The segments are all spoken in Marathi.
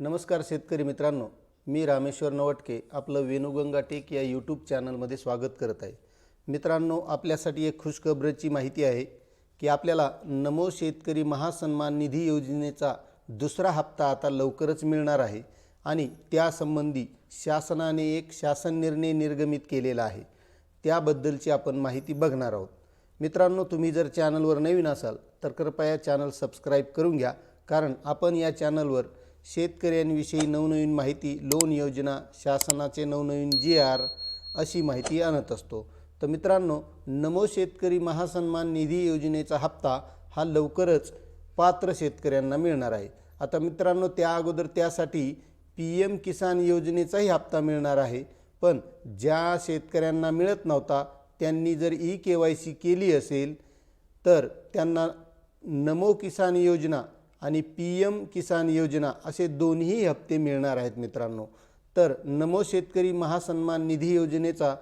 नमस्कार शेतकरी मित्रांनो मी रामेश्वर नवटके आपलं वेणुगंगा टेक या यूट्यूब चॅनलमध्ये स्वागत करत आहे. मित्रांनो आपल्यासाठी एक खुशखबरीची माहिती आहे की आपल्याला नमो शेतकरी महासन्मान निधी योजनेचा दुसरा हप्ता आता लवकरच मिळणार आहे आणि त्यासंबंधी शासनाने एक शासन निर्णय निर्गमित केलेला आहे. त्याबद्दलची आपण माहिती बघणार आहोत. मित्रांनो तुम्ही जर चॅनलवर नवीन असाल तर कृपया चॅनल सबस्क्राईब करून घ्या कारण आपण या चॅनलवर शेतकऱ्यांविषयी नवनवीन माहिती लोन योजना शासनाचे नवनवीन जी आर अशी माहिती आणत असतो. तर मित्रांनो नमो शेतकरी महासन्मान निधी योजनेचा हप्ता हा लवकरच पात्र शेतकऱ्यांना मिळणार आहे. आता मित्रांनो त्या अगोदर त्यासाठी पी एम किसान योजनेचाही हप्ता मिळणार आहे. पण ज्या शेतकऱ्यांना मिळत नव्हता त्यांनी जर ई के वाय सी केली असेल तर त्यांना नमो किसान योजना आणि पी एम किसान योजना असे दोन्ही हप्ते मिळणार आहेत मित्रांनो. तर नमो शेतकरी महासन्मान निधी योजनेचा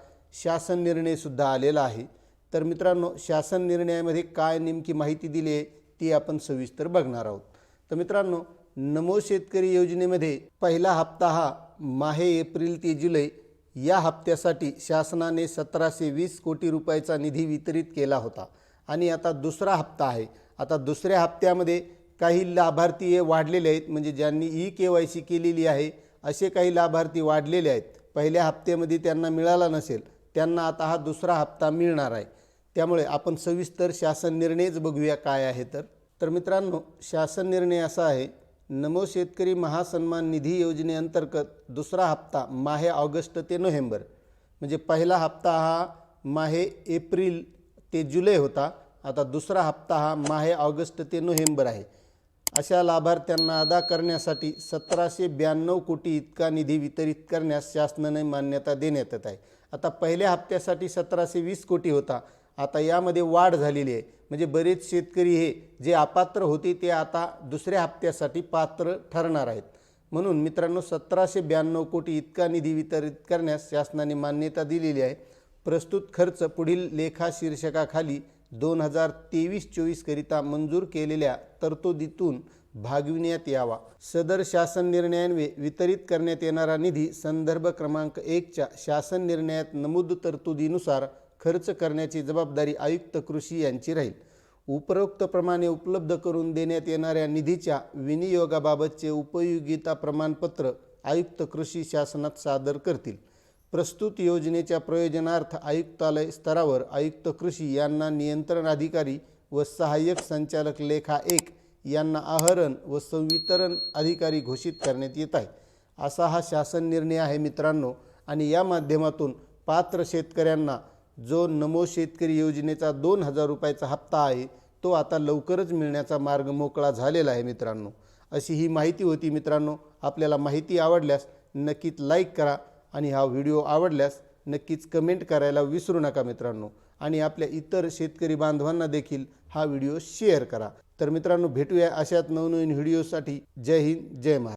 शासन निर्णयसुद्धा आलेला आहे. तर मित्रांनो शासन निर्णयामध्ये काय नेमकी माहिती दिली आहे ती आपण सविस्तर बघणार आहोत. तर मित्रांनो नमो शेतकरी योजनेमध्ये पहिला हप्ता हा माहे एप्रिल ते जुलै या हप्त्यासाठी शासनाने सतराशे वीस कोटी रुपयाचा निधी वितरित केला होता. आणि आता दुसरा हप्ता आहे. आता दुसऱ्या हप्त्यामध्ये काही लाभार्थी हे वाढलेले आहेत म्हणजे ज्यांनी ई के वाय सी केलेली आहे असे काही लाभार्थी वाढलेले आहेत. पहिल्या हप्त्यामध्ये त्यांना मिळाला नसेल त्यांना आता हा दुसरा हप्ता मिळणार आहे. त्यामुळे आपण सविस्तर शासन निर्णयच बघूया काय आहे तर. तर मित्रांनो शासन निर्णय असा आहे नमो शेतकरी महासन्मान निधी योजनेअंतर्गत दुसरा हप्ता माहे ऑगस्ट ते नोव्हेंबर. म्हणजे पहिला हप्ता हा माहे एप्रिल ते जुलै होता आता दुसरा हप्ता हा माहे ऑगस्ट ते नोव्हेंबर आहे. अशा लाभार्थ्यांना अदा करण्यासाठी सतराशे ब्याण्णव कोटी इतका निधी वितरित करण्यास शासनाने मान्यता देण्यात येत आहे. आता पहिल्या हप्त्यासाठी सतराशे वीस कोटी होता. आता यामध्ये वाढ झालेली आहे. म्हणजे बरेच शेतकरी हे जे अपात्र होते ते आता दुसऱ्या हप्त्यासाठी पात्र ठरणार आहेत. म्हणून मित्रांनो सतराशे ब्याण्णव कोटी इतका निधी वितरित करण्यास शासनाने मान्यता दिलेली आहे. प्रस्तुत खर्च पुढील लेखा शीर्षकाखाली दोन हजार तेवीस चोवीसकरिता मंजूर केलेल्या तरतुदीतून भागविण्यात यावा. सदर शासन निर्णयान्वये वितरित करण्यात येणारा निधी संदर्भ क्रमांक एकच्या शासन निर्णयात नमूद तरतुदीनुसार खर्च करण्याची जबाबदारी आयुक्त कृषी यांची राहील. उपरोक्तप्रमाणे उपलब्ध करून देण्यात येणाऱ्या निधीच्या विनियोगाबाबतचे उपयोगिता प्रमाणपत्र आयुक्त कृषी शासनात सादर करतील. प्रस्तुत योजनेच्या प्रयोजनार्थ आयुक्तालय स्तरावर आयुक्त कृषी यांना नियंत्रण अधिकारी व सहाय्यक संचालक लेखा एक यांना आहरण व संवितरण अधिकारी घोषित करण्यात येत आहे. असा हा शासन निर्णय आहे मित्रांनो. आणि या माध्यमातून पात्र शेतकऱ्यांना जो नमो शेतकरी योजनेचा दोन हजार रुपयाचा हप्ता आहे तो आता लवकरच मिळण्याचा मार्ग मोकळा झालेला आहे मित्रांनो. अशी ही माहिती होती मित्रांनो. आपल्याला माहिती आवडल्यास नक्कीच लाईक करा आणि हा व्हिडिओ आवडल्यास नक्कीच कमेंट करायला विसरू नका मित्रांनो. आणि आपल्या इतर शेतकरी बांधवांना देखील हा व्हिडिओ शेअर करा. तर मित्रांनो भेटूया अशाच नवनवीन व्हिडिओसाठी. जय हिंद जय महाराज